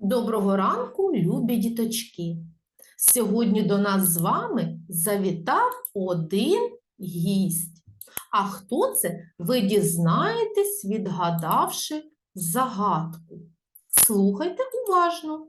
Доброго ранку, любі діточки! Сьогодні до нас з вами завітав один гість. А хто це, ви дізнаєтесь, відгадавши загадку. Слухайте уважно.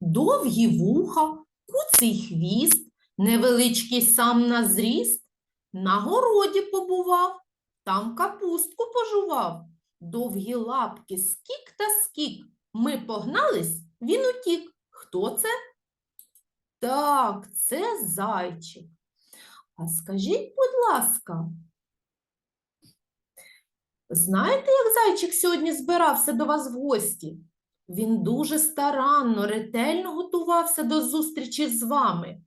Довгі вуха, куций хвіст, невеличкий сам на зріст, на городі побував, там капустку пожував довгі лапки, скік та скік. Ми погнались, він утік. Хто це? Так, це зайчик. А скажіть, будь ласка, знаєте, як зайчик сьогодні збирався до вас в гості? Він дуже старанно, ретельно готувався до зустрічі з вами.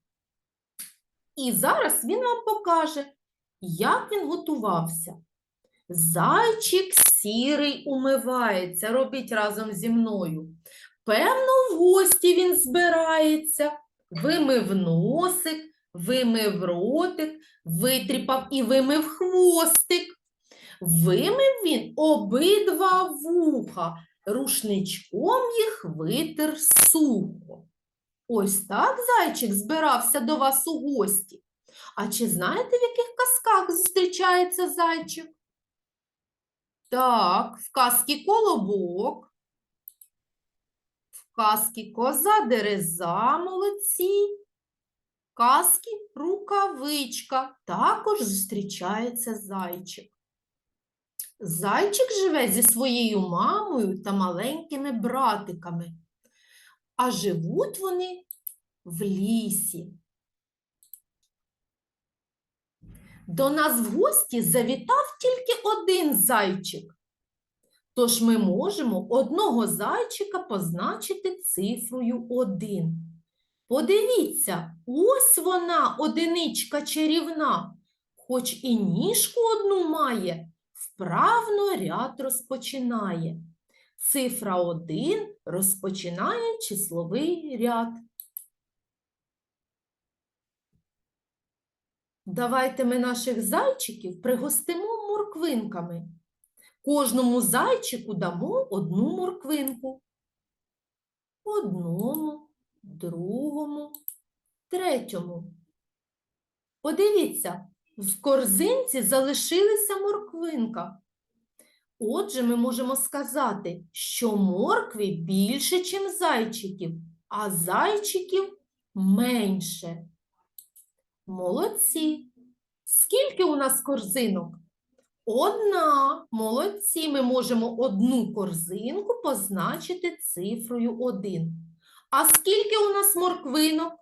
І зараз він вам покаже, як він готувався. Зайчик сірий умивається, робіть разом зі мною. Певно, в гості він збирається, вимив носик, вимив ротик, витріпав і вимив хвостик. Вимив він обидва вуха, рушничком їх витер сухо. Ось так зайчик збирався до вас у гості. А чи знаєте, в яких казках зустрічається зайчик? Так, в казці колобок, в казці коза дереза молодці, в казці рукавичка також зустрічається зайчик. Зайчик живе зі своєю мамою та маленькими братиками, а живуть вони в лісі. До нас в гості завітав тільки один зайчик. Тож ми можемо одного зайчика позначити цифрою 1. Подивіться, ось вона, одиничка чарівна, хоч і ніжку одну має, вправно ряд розпочинає. Цифра 1 розпочинає числовий ряд. Давайте ми наших зайчиків пригостимо морквинками. Кожному зайчику дамо одну морквинку. Одному, другому, третьому. Подивіться, в корзинці залишилася морквинка. Отже, ми можемо сказати, що моркві більше, ніж зайчиків, а зайчиків менше. Молодці. Скільки у нас корзинок? Одна. Молодці. Ми можемо одну корзинку позначити цифрою 1. А скільки у нас морквинок?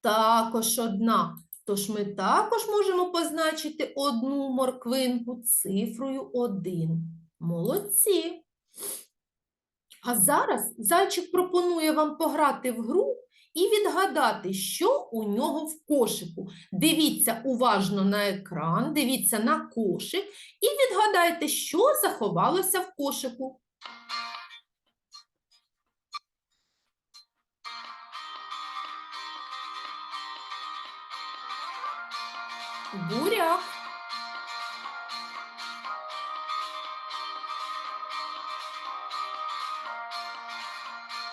Також одна. Тож ми також можемо позначити одну морквинку цифрою 1. Молодці. А зараз зайчик пропонує вам пограти в гру і відгадати, що у нього в кошику. Дивіться уважно на екран, дивіться на кошик і відгадайте, що заховалося в кошику. Буряк.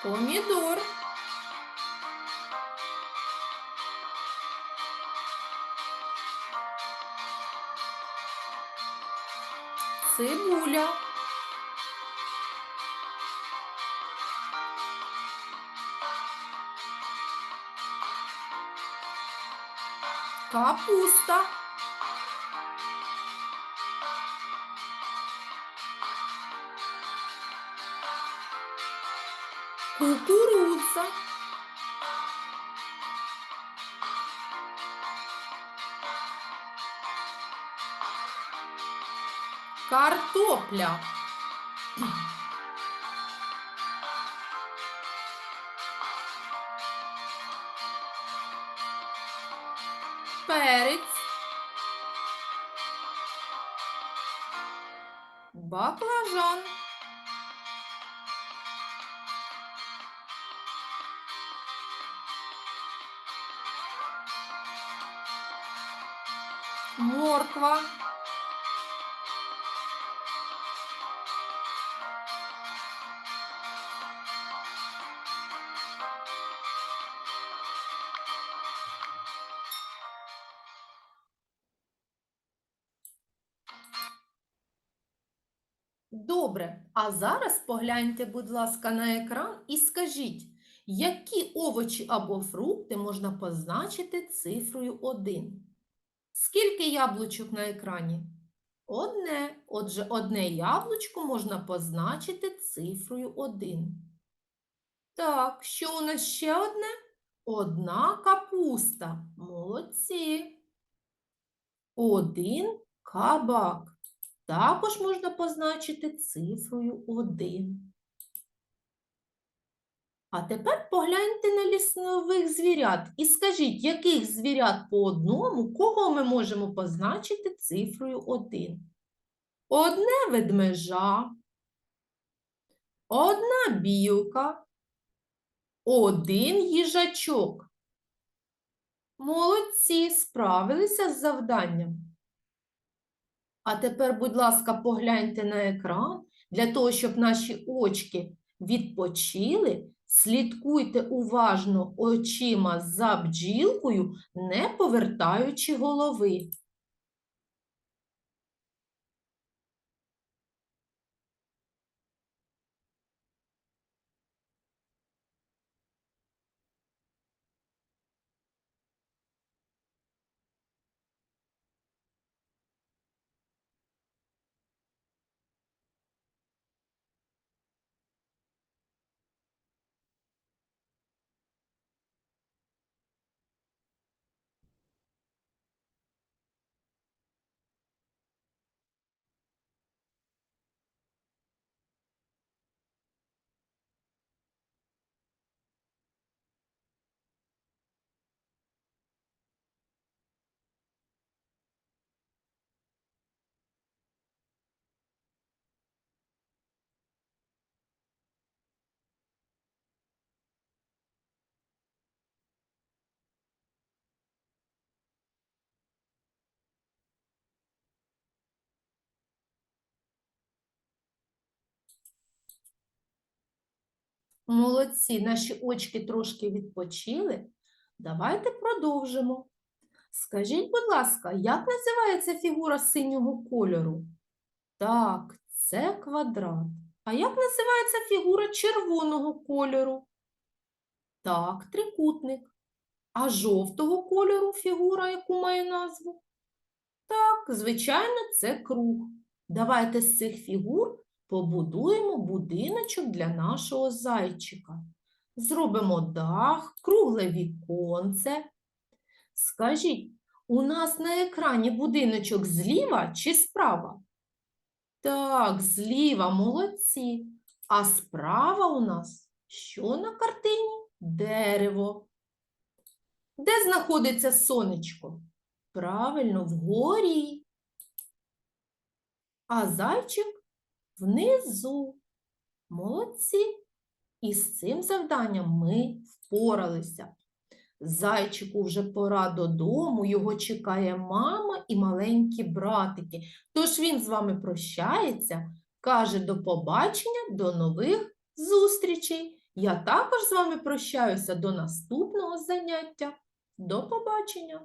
Помідор. Цибуля. Капуста. Кукурудза. Картопля. Перець. Баклажан. Морква. Добре, а зараз погляньте, будь ласка, на екран і скажіть, які овочі або фрукти можна позначити цифрою 1? Скільки яблучок на екрані? Одне. Отже, одне яблучко можна позначити цифрою 1. Так, що у нас ще одне? Одна капуста. Молодці. Один кабак. Також можна позначити цифрою 1. А тепер погляньте на ліснових звірят і скажіть, яких звірят по одному, кого ми можемо позначити цифрою 1? Одне ведмежа, одна білка, один їжачок. Молодці, справилися з завданням. А тепер, будь ласка, погляньте на екран. Для того, щоб наші очки відпочили, слідкуйте уважно очима за бджілкою, не повертаючи голови. Молодці, наші очки трошки відпочили. Давайте продовжимо. Скажіть, будь ласка, як називається фігура синього кольору? Так, це квадрат. А як називається фігура червоного кольору? Так, трикутник. А жовтого кольору фігура, яку має назву? Так, звичайно, це круг. Давайте з цих фігур побудуємо будиночок для нашого зайчика. Зробимо дах, кругле віконце. Скажіть, у нас на екрані будиночок зліва чи справа? Так, зліва, молодці. А справа у нас що на картині? Дерево. Де знаходиться сонечко? Правильно, вгорі. А зайчик внизу. Молодці. І з цим завданням ми впоралися. Зайчику вже пора додому, його чекає мама і маленькі братики. Тож він з вами прощається, каже до побачення, до нових зустрічей. Я також з вами прощаюся до наступного заняття. До побачення!